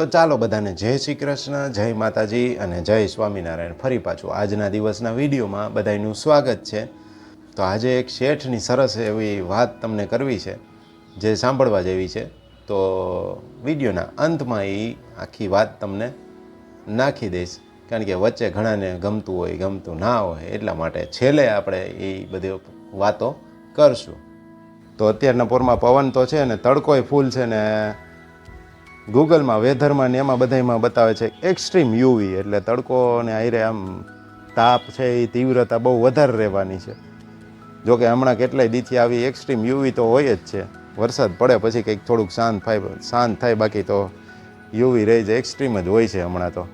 તો ચાલો બધાને જય શ્રી કૃષ્ણ, જય માતાજી અને જય સ્વામિનારાયણ. ફરી પાછું આજના દિવસના વિડીયોમાં બધાનું સ્વાગત છે. તો આજે એક શેઠની સરસ એવી વાત તમને કરવી છે, જે સાંભળવા જેવી છે. તો વિડીયોના અંતમાં એ આખી વાત તમને નાખી દઈશ. કારણ કે વચ્ચે ઘણાને ગમતું હોય, ગમતું ના હોય, એટલા માટે છેલ્લે આપણે એ બધી વાતો કરશું. તો અત્યારના પોરમાં પવન તો છે ને, તડકોય ફૂલ છે ને ગૂગલમાં, વેધરમાં ને એમાં બધામાં બતાવે છે, એક્સ્ટ્રીમ યુવી એટલે તડકો અને આયરે આમ તાપ છે એ તીવ્રતા બહુ વધારે રહેવાની છે. જોકે હમણાં કેટલાય દીથી આવી એક્સ્ટ્રીમ યુવી તો હોય જ છે. વરસાદ પડે પછી કંઈક થોડુંક શાંત થાય શાંત થાય, બાકી તો યુવી રહી જાય, એક્સ્ટ્રીમ જ હોય છે હમણાં તો.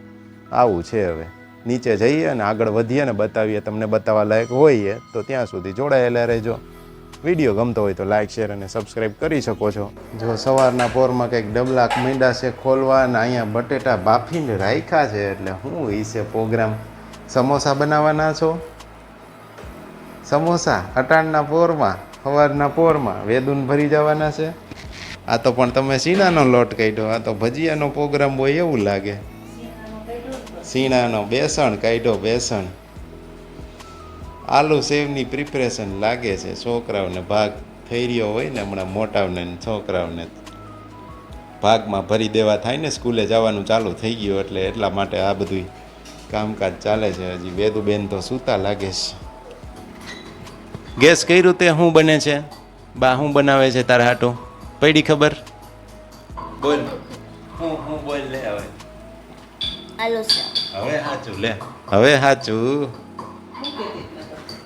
આવું છે હવે. નીચે જઈએ અને આગળ વધીએ ને બતાવીએ, તમને બતાવવા લાયક હોઈએ તો ત્યાં સુધી જોડાયેલા રહેજો. વીડિયો ગમતો હોય તો લાઇક શેર અને સબસ્ક્રાઈબ કરી શકો છો. જો સવારના પોરમાં કંઈક ડબલાક મીંડા છે ખોલવા અને અહીંયા બટેટા બાફીને રાખ્યા છે એટલે શું એ છે પ્રોગ્રામ સમોસા બનાવવાના છો? સમોસા અટાણના પોરમાં, સવારના પોરમાં વેદુન ભરી જવાના છે? આ તો પણ તમે સીણાનો લોટ કાઢ્યો, આ તો ભજીયાનો પ્રોગ્રામ હોય એવું લાગે. સીણાનો બેસણ કાઢ્યો, બેસણ. આલુ સેવની પ્રિપરેશન લાગે છે. છોકરાઓને ભાગ થઈ રહ્યો હોય ને હમણાં મોટાઓને છોકરાઓને ભાગમાં ભરી દેવા થાય ને સ્કૂલે જવાનું ચાલુ થઈ ગયું એટલે એટલા માટે આ બધું કામકાજ ચાલે છે. હજી વેદુબેન તો સૂતા લાગે છે. ગેસ કર્યું તે શું બને છે? બા શું બનાવે છે તારા હાટો? પડી ખબર? બોલ. હું હું બોલ લે હવે. હવે સાચું લે. હવે સાચું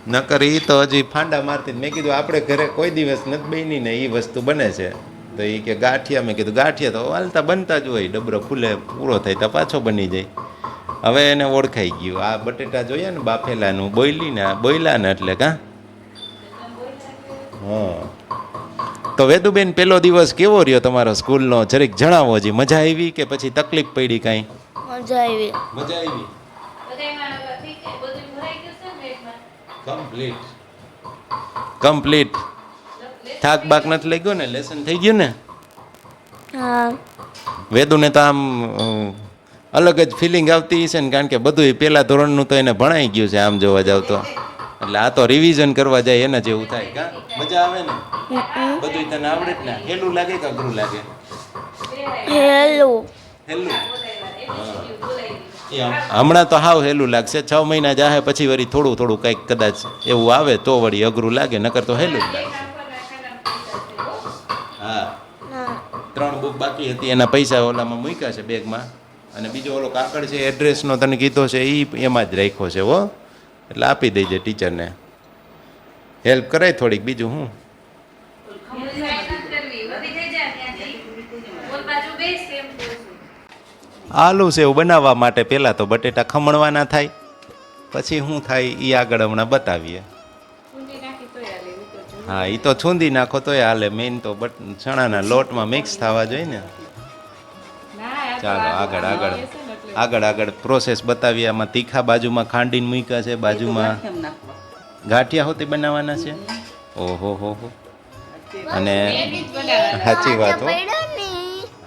નકર એ તો હજી ફાંડા મારતી મેં કીધું આપણે ઘરે કોઈ દિવસ નથી બની ને એ વસ્તુ બને છે. તો એ કે ગાંઠિયા. મેં કીધું ગાંઠિયા તો હાલતા બનતા જ હોય ડબરો ફૂલે પૂરો થાય તો પાછો બની જાય. હવે એને ઓળખાઈ ગયું આ બટેટા જોયા ને બાફેલાનું બોયલી ને બોયલા ને એટલે કાં? હા. તો વેદુબેન પેલો દિવસ કેવો રહ્યો તમારો સ્કૂલનો? જરીક જણાવો હજી મજા આવી કે પછી તકલીફ પડી કાંઈ? મજા આવી. મજા આવી. કમ્પ્લીટ કમ્પ્લીટ થાક બાક નથી લાગ્યો ને? લેસન થઈ ગયું ને? હા. વેદુને તો આમ અલગ જ ફિલિંગ આવતી છે ને? કારણ કે બધું પહેલા ધોરણનું તો એને ભણાઈ ગયું છે આમ જોવા જાવ તો. એટલે આ તો રિવિઝન કરવા જાય એના જેવું થાય. કા? મજા આવે ને? બધું તને આવડે જ ને? હેલું લાગે કે અઘરું લાગે? હેલું. હેલું? હમણાં તો હાવ હેલું લાગશે. છ મહિના જાહે પછી વળી થોડું થોડું કંઈક કદાચ એવું આવે તો વળી અઘરું લાગે નકર તો હેલું જ લાગે. હા. ત્રણ બુક બાકી હતી એના પૈસા ઓલામાં મૂક્યા છે બેગમાં. અને બીજો ઓલો કાકડ છે એડ્રેસનો તને કીધો છે એ એમાં જ રાખ્યો છે હો. એટલે આપી દેજે ટીચરને હેલ્પ કરાય થોડીક બીજું હું? આલુ સેવ બનાવવા માટે પહેલાં તો બટેટા ખમણવાના થાય. પછી શું થાય એ આગળ હમણાં બતાવીએ. હા એ તો છૂંદી નાખો તોય હાલે. મેઇન તો બટ ચણાના લોટમાં મિક્સ થવા જોઈએ ને. ચાલો આગળ આગળ. આગળ આગળ પ્રોસેસ બતાવીએ. આમાં તીખા બાજુમાં ખાંડીને મૂક્યા છે બાજુમાં ગાંઠિયા હોતી બનાવવાના છે? ઓહો હો હો. અને સાચી વાત હો.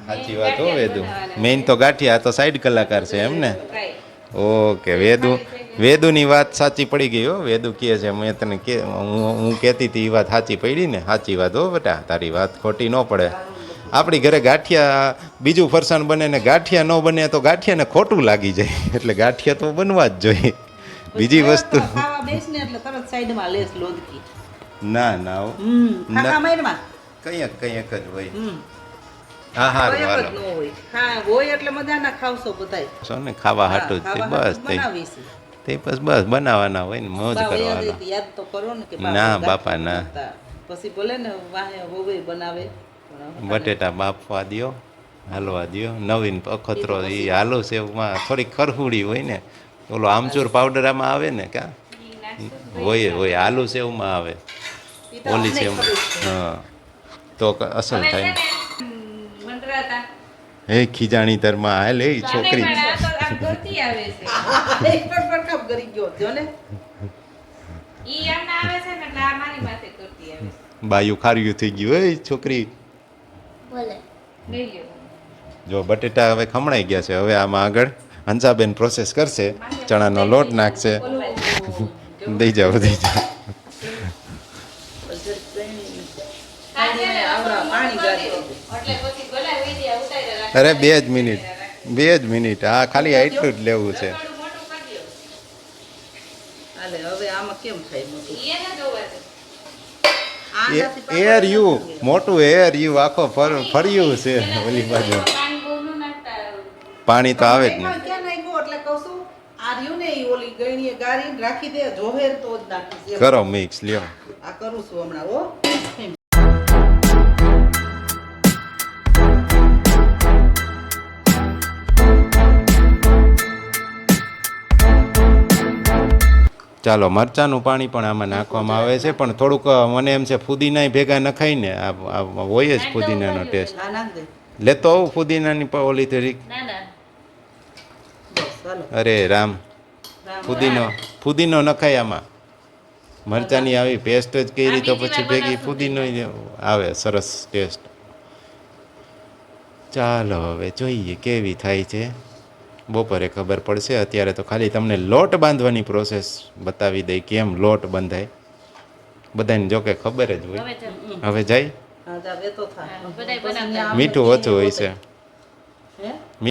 સાચી વાત હો વેદુ. મેઇન તો ગાંઠિયા આ તો સાઈડ કલાકાર છે એમ ને? ઓકે વેદુ. વેદુની વાત સાચી પડી ગઈ હો. વેદુ કહે છે મેં તને કે હું હું કહેતી હતી એ વાત સાચી પડી ને? સાચી વાત હો બેટા તારી વાત ખોટી ન પડે. આપણી ઘરે ગાંઠિયા બીજું ફરસાણ બને ને ગાંઠિયા ન બને તો ગાંઠિયાને ખોટું લાગી જાય. એટલે ગાંઠિયા તો બનવા જ જોઈએ. બીજી વસ્તુ ના ના કંઈક કંઈક જ હોય. હા હા કોઈ હાલો. જ ન હોય. હા હોય એટલે મજાના ખાવશો બધાય. છો ને ખાવા હાટું જ બસ તે. તે બસ બસ બનાવવાના હોય ને મોજ કરવાના. યાદ તો કરો ને કે ના, બાપ બાપા, ના. પછી ભલે ને વાહે હોવે બનાવે બટેટા બાફવા દ્યો હાલવા દ્યો. નવીન અખતરો એ હાલો સેવમાં થોડીક ખરહુડી હોય ને ઓલો આમચૂર પાવડર આમાં આવે ને કા? હોય હોય આલુ સેવમાં આવે. ઓલી સેવ હા. તો ક- અસર થાય. ને હે ખીજાણી તરમાં હાલ લે છોકરી. એક પણ પણ કામ કરી ગયો જો ને. બાયું ખાર્યું થઈ ગયું એ છોકરી. જો બટેટા હવે ખમણાઈ ગયા છે હવે આમાં આગળ હંસાબેન પ્રોસેસ કરશે ચણાનો લોટ નાખશે. દઈ જાઓ દઈ જાઓ. પાણી. અરે બે જ મિનિટ. બે જ મિનિટ. હા ખાલી એટલું જ લેવું છે. હાલે હવે આમાં કેમ થાય મોટું? એર યુ મોટું એર યુ આખો ફર્યું છે ઓલી બાજુ. પાણી તો. આવે જ નહીં. કરો મિક્સ લ્યો. આ કરું છું હમણાં ચાલો મરચાંનું પાણી પણ આમાં નાખવામાં આવે છે પણ થોડુંક મને એમ છે ફુદીના ભેગા નખાય ને આ હોય જ ફુદીનાનો ટેસ્ટ. લેતો આવું ફુદીનાની ઓલી તરીક. અરે રામ. રામ ફુદીનો ફુદીનો નખાય આમાં. મરચાંની આવી પેસ્ટ જ કરી તો પછી ભેગી ફુદીનો આવે સરસ ટેસ્ટ. ચાલો હવે જોઈએ કેવી થાય છે. બપોરે ખબર પડશે. અત્યારે તો ખાલી તમને લોટ બાંધવાની પ્રોસેસ બતાવી દઈ કેમ લોટ બંધાય. બધાને જો કે ખબર જ હોય. હવે જાય? હા જા વેતો થા. બધાય પછી ન્યા મીઠું ઓછું હોય છે.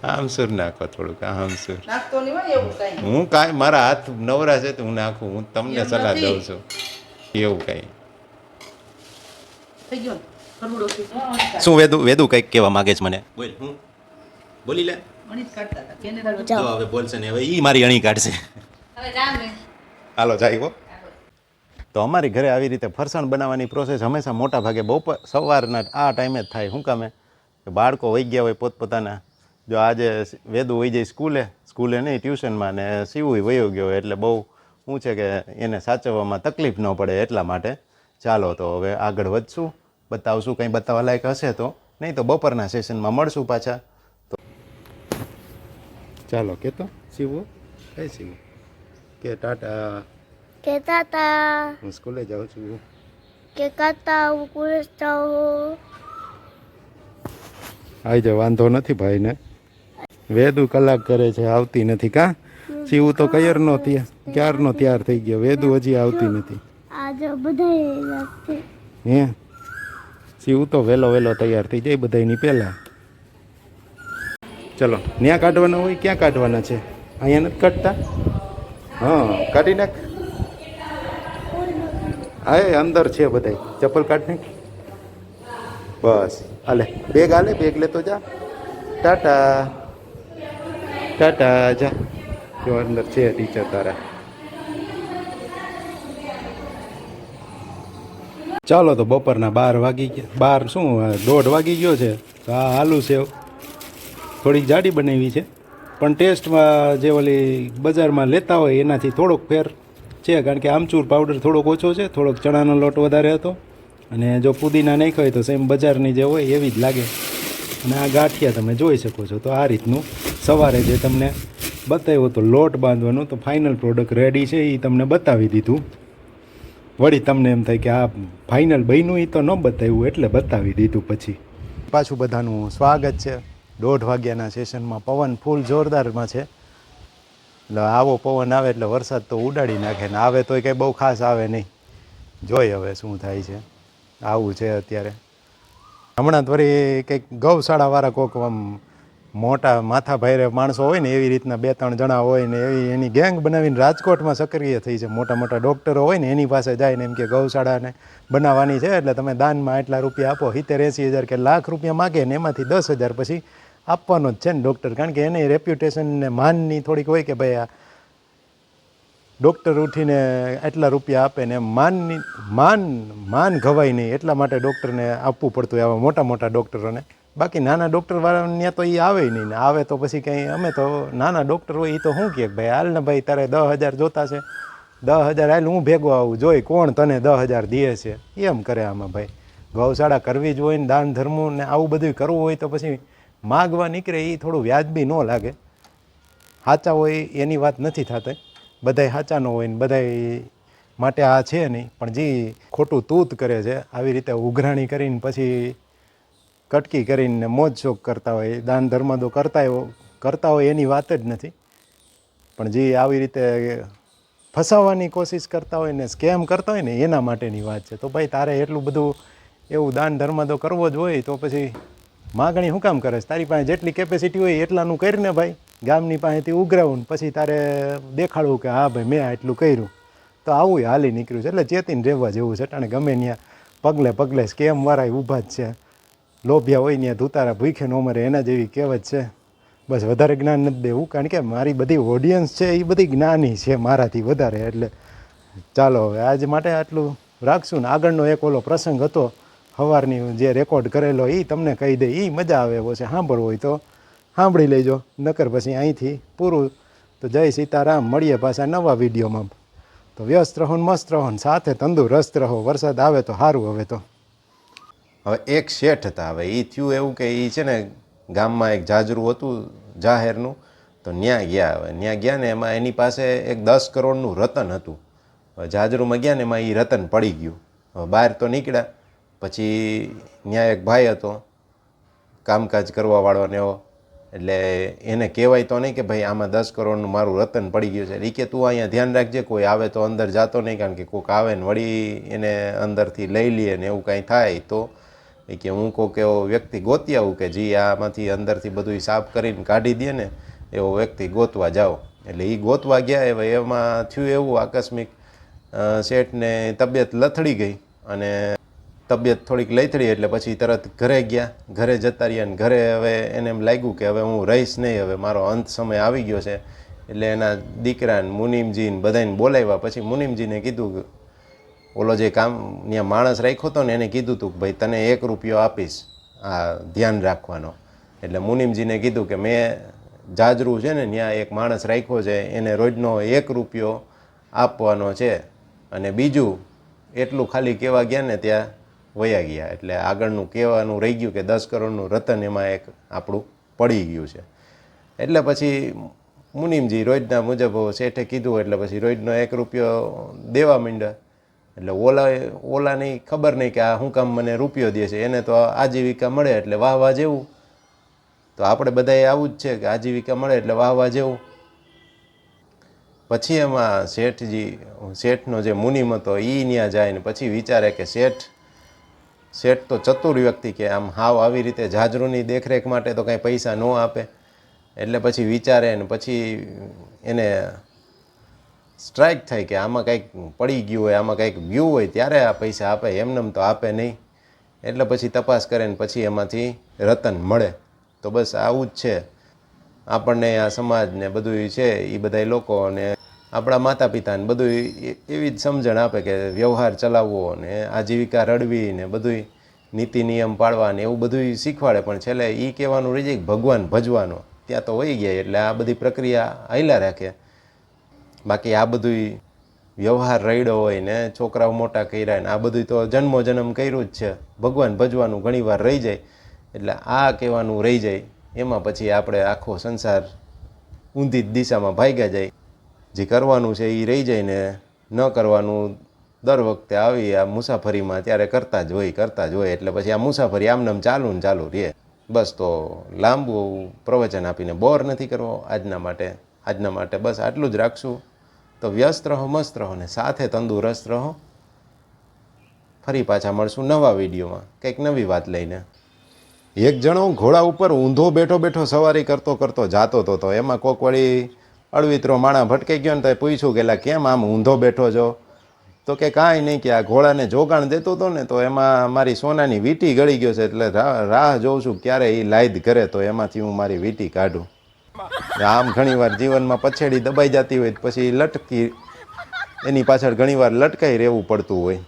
આમસુર નાખો થોડુંક આમસુર. નાખતો નહીં હોય એવું કાંઈ? હું કાંઈ મારા હાથ નવરા છે તો હું નાખું. હું તમને સલાહ દઉં છું. એવું કાંઈ. શું વેદુ વેદુ કંઈક કહેવા માગે છે મને? બોલ હું? બોલી લે. જો હવે બોલશે ને હવે ઈ મારી અણી કાઢશે. હાલો જાય હો. તો અમારી ઘરે આવી રીતે ફરસાણ બનાવવાની પ્રોસેસ હંમેશા મોટા ભાગે બપોર સવારના આ ટાઈમે જ થાય. શું કામે? કે બાળકો વહી ગયા હોય પોતપોતાના. જો આજે વેદુ વહી જાય સ્કૂલે સ્કૂલે નહીં ટ્યુશનમાં ને સીવું વયો ગયો એટલે બહુ શું છે કે એને સાચવવામાં તકલીફ ન પડે એટલા માટે. ચાલો તો હવે આગળ વધશું. બતાવશું કંઈ બતાવવા લાયક હશે તો. નહીં તો બપોરના સેશનમાં મળશું પાછા. તો ચાલો કેતો? સીવું કઈ સીવું કે ટાટા? કે ટાટા. હું સ્કૂલે જાઉં છું કે કાતા હું સ્કૂલે જાઉં આવી જાય વાંધો નથી ભાઈને. વેદુ કલાક કરે છે આવતી નથી કા? શિવ તો કયરનો ત્યાં ક્યારનો ત્યાર થઈ ગયો? વેદુ હજી આવતી નથી. હે? શિવ તો વહેલો વહેલો તૈયાર થઈ જાય બધાની પહેલા. ચલો ત્યાં કાઢવાના હોય, ક્યાં કાઢવાના છે? અહીંયા નથી કાઢતા? હા, કાઢી નાખ. હા અંદર છે બધા ચપ્પલ કાઢ નાખ. બસ. હાલે બેગ હાલે બેગ લેતો જા. ટાટા. ટાટા, જા. જો અંદર છે ટીચર તારા. ચાલો તો બપોરના બાર વાગી ગયા. બાર શું, દોઢ વાગી ગયો છે? હા, હાલું આલુ થોડીક જાડી બનાવી છે. પણ ટેસ્ટમાં જે ઓલી બજારમાં લેતા હોય એનાથી થોડોક ફેર છે, કારણ કે આમચૂર પાવડર થોડોક ઓછો છે, થોડોક ચણાનો લોટ વધારે હતો. અને જો પુદીના નાખ્યો હોય તો સેમ બજારની જે હોય એવી જ લાગે. અને આ ગાંઠિયા તમે જોઈ શકો છો. તો આ રીતનું સવારે જે તમને બતાવ્યું તો લોટ બાંધવાનું, તો ફાઇનલ પ્રોડક્ટ રેડી છે એ તમને બતાવી દીધું. વળી તમને એમ થાય કે આ ફાઇનલ બન્યું એ તો ન બતાવ્યું, એટલે બતાવી દીધું પછી. પાછું બધાનું સ્વાગત છે. દોઢ વાગ્યાના સેશનમાં પવન ફૂલ જોરદારમાં છે. એટલે આવો પવન આવે એટલે વરસાદ તો ઉડાડી નાખે ને આવે તોય કંઈ બહુ ખાસ આવે નહીં. જોઈ હવે શું થાય છે. આવું છે અત્યારે. હમણાં વળી કંઈક ગૌશાળાવાળા કોક આમ મોટા માથા ભાઈરે માણસો હોય ને એવી રીતના બે, ત્રણ જણા હોય ને એવી એની ગેંગ બનાવીને રાજકોટમાં સક્રિય થઈ છે. મોટા મોટા ડૉક્ટરો હોય ને એની પાસે જાય ને એમ કે ગૌશાળાને બનાવવાની છે એટલે તમે દાનમાં એટલા રૂપિયા આપો, સિત્તેર, એંસી હજાર કે લાખ રૂપિયા માગે ને એમાંથી દસ હજાર પછી આપવાનો જ છે ને ડૉક્ટર. કારણ કે એને રેપ્યુટેશન ને માનની થોડીક હોય કે ભાઈ આ ડૉક્ટર ઉઠીને એટલા રૂપિયા આપે ને માનની, માન માન ઘવાય નહીં. એટલા માટે ડૉક્ટરને આપવું પડતું હોય મોટા મોટા ડૉક્ટરોને. બાકી નાના ડૉક્ટર વાળાને તો એ આવે નહીં ને. આવે તો પછી કંઈ, અમે તો નાના ડૉક્ટર હોય એ તો શું કહે ભાઈ, હાલ ને ભાઈ, તારે દસ હજાર જોતા છે. દસ હજાર, હાલ હું ભેગો આવું, જોઈ કોણ તને દસ હજાર દે છે. એમ કરે આમાં ભાઈ. ગૌશાળા કરવી જ હોય ને, દાન ધર્મું ને આવું બધું કરવું હોય તો પછી માગવા નીકળે એ થોડું વ્યાજબી ન લાગે. સાચા હોય એની વાત નથી થતી. બધાય સાચા ન હોય ને બધાય માટે આ છે નહીં. પણ જે ખોટું તૂત કરે છે, આવી રીતે ઉઘરાણી કરીને પછી કટકી કરીને મોજ શોખ કરતા હોય, દાન ધર્મ તો કરતા કરતા હોય એની વાત જ નથી. પણ જે આવી રીતે ફસાવવાની કોશિશ કરતા હોય ને સ્કેમ કરતા હોય ને એના માટેની વાત છે. તો ભાઈ તારે એટલું બધું એવું દાન ધર્મ તો કરવો જ હોય તો પછી માગણી શું કામ કરે છે? તારી પાસે જેટલી કેપેસિટી હોય એટલાનું કરીને ભાઈ. ગામની પાસેથી ઉઘરાવું ને પછી તારે દેખાડવું કે હા ભાઈ મેં આટલું કર્યું. તો આવું હાલી નીકળ્યું છે. એટલે ચેતીને રહેવા જેવું છે. અને ગમે ત્યાં પગલે પગલે સ્કેમ વાળા ઊભા જ છે. લોભિયા હોય ત્યાં ધૂતારા ભૂખે ન મરે, એના જેવી કહેવત છે. બસ વધારે જ્ઞાન નથી દેવું, કારણ કે મારી બધી ઓડિયન્સ છે, એ બધી જ્ઞાની છે મારાથી વધારે, એટલે ચાલો હવે આજ માટે આટલું રાખશું ને. આગળનો એક ઓલો પ્રસંગ હતો સવારની જે રેકોર્ડ કરેલો એ તમને કહી દે એ મજા આવે એવો છે, સાંભળવો હોય તો સાંભળી લેજો. નકર પછી અહીંથી પૂરું. તો જય સીતારામ, મળીએ પાછા નવા વિડીયોમાં. તો વ્યસ્ત રહો મસ્ત રહો સાથે તંદુરસ્ત રહો, વરસાદ આવે તો સારું હવે તો. હવે એક શેઠ હતા. હવે એ થયું એવું કે એ છે ને ગામમાં એક જાજરું હતું, જાહેરનું, તો ન્યા ગયા. હવે ન્યા ગયા ને એમાં એની પાસે એક દસ કરોડનું રતન હતું. હવે જાજરૂમાં ગયા ને એમાં એ રતન પડી ગયું. હવે બહાર તો નીકળ્યા. પછી ન્યા એક ભાઈ હતો, કામકાજ કરવાવાળો ને એવો. એટલે એને કહેવાય તો નહીં કે ભાઈ આમાં દસ કરોડનું મારું રતન પડી ગયું છે. એ કે, તું અહીંયા ધ્યાન રાખજે, કોઈ આવે તો અંદર જાતો નહીં, કારણ કે કોઈક આવે ને વળી એને અંદરથી લઈ લઈએ ને એવું કાંઈ થાય તો એ કે હું કોઈક એવો વ્યક્તિ ગોતી આવું કે જે આમાંથી અંદરથી બધું સાફ કરીને કાઢી દે ને, એવો વ્યક્તિ ગોતવા જાઓ. એટલે એ ગોતવા ગયા હવે એમાં થયું એવું આકસ્મિક શેઠને તબિયત લથડી ગઈ અને તબિયત થોડીક લથડી એટલે પછી તરત ઘરે ગયા. ઘરે જતા રહ્યા ને ઘરે હવે એને એમ લાગ્યું કે હવે હું રહીશ નહીં, હવે મારો અંત સમય આવી ગયો છે. એટલે એના દીકરાને મુનિમજીને બધાને બોલાવ્યા. પછી મુનિમજીને કીધું ઓલો જે કામ ત્યાં માણસ રાખ્યો હતો ને એને કીધું હતું કે ભાઈ તને એક રૂપિયો આપીશ આ ધ્યાન રાખવાનો. એટલે મુનિમજીને કીધું કે મેં જાજરું છે ને ત્યાં એક માણસ રાખ્યો છે, એને રોજનો એક રૂપિયો આપવાનો છે અને બીજું એટલું ખાલી કહેવા ગયા ને ત્યાં વયા ગયા. એટલે આગળનું કહેવાનું રહી ગયું કે દસ કરોડનું રતન એમાં એક આપણું પડી ગયું છે. એટલે પછી મુનિમજી રોજના મુજબ શેઠે કીધું એટલે પછી રોજનો એક રૂપિયો દેવા માંડ્યા. એટલે ઓલા ઓલાની ખબર નહીં કે આ શું કામ મને રૂપિયો દે છે. એને તો આજીવિકા મળે એટલે વાહ વાહ જેવું. તો આપણે બધાએ આવું જ છે કે આજીવિકા મળે એટલે વાહ વાહ જેવું. પછી એમાં શેઠજી, શેઠનો જે મુનિમ હતો એ ત્યાં જાય ને પછી વિચારે કે શેઠ શેઠ તો ચતુર વ્યક્તિ કે આમ હાવ આવી રીતે જાજરૂની દેખરેખ માટે તો કાંઈ પૈસા ન આપે. એટલે પછી વિચારે ને પછી એને સ્ટ્રાઇક થાય કે આમાં કંઈક પડી ગયું હોય, આમાં કંઈક ગયું હોય, ત્યારે આ પૈસા આપે એમનેમ તો આપે નહીં. એટલે પછી તપાસ કરે ને પછી એમાંથી રતન મળે. તો બસ આવું જ છે. આપણને આ સમાજને બધું છે એ બધા લોકો ને આપણા માતા પિતાને બધું એવી જ સમજણ આપે કે વ્યવહાર ચલાવવો ને આજીવિકા રડવી ને બધું નીતિ નિયમ પાળવા ને એવું બધું શીખવાડે. પણ છેલ્લે એ કહેવાનું રહી જાય ભગવાન ભજવાનો. ત્યાં તો વહી ગયા એટલે આ બધી પ્રક્રિયા હાલ્યા રાખે. બાકી આ બધું વ્યવહાર રડ્યો હોય ને, છોકરાઓ મોટા કર્યા ને, આ બધું તો જન્મો જન્મ કર્યું જ છે. ભગવાન ભજવાનું ઘણીવાર રહી જાય. એટલે આ કહેવાનું રહી જાય. એમાં પછી આપણે આખો સંસાર ઊંધી દિશામાં ભાગ્યા જાય. જે કરવાનું છે એ રહી જાય ને, ન કરવાનું દર વખતે આવી આ મુસાફરીમાં ત્યારે કરતા જ હોય, કરતા જ હોય. એટલે પછી આ મુસાફરી આમનામ ચાલુ ને ચાલુ રહે. બસ તો લાંબુ પ્રવચન આપીને બોર નથી કરવો આજના માટે. આજના માટે બસ આટલું જ રાખશું. તો વ્યસ્ત રહો, મસ્ત રહો ને સાથે તંદુરસ્ત રહો. ફરી પાછા મળશું નવા વિડીયોમાં. કંઈક નવી વાત લઈને. એક જણો ઘોડા ઉપર ઊંધો બેઠો બેઠો સવારી કરતો કરતો જાતો હતો તો એમાં કોક વળી અળવિત્રો માણા ભટકાઈ ગયો ને તો પૂછ્યું કે "એલા કેમ આમ ઊંધો બેઠો છો? તો કે, કાંઈ નહીં, કે આ ઘોડાને જોગાણ દેતો હતો ને તો એમાં મારી સોનાની વીંટી ગળી ગયો છે એટલે રાહ જોઉં છું ક્યારે એ લાઈદ કરે તો એમાંથી હું મારી વીંટી કાઢું. આમ ઘણીવાર જીવનમાં પછેડી દબાઈ જતી હોય પછી લટકી, એની પાછળ ઘણીવાર લટકાઈ રહેવું પડતું હોય.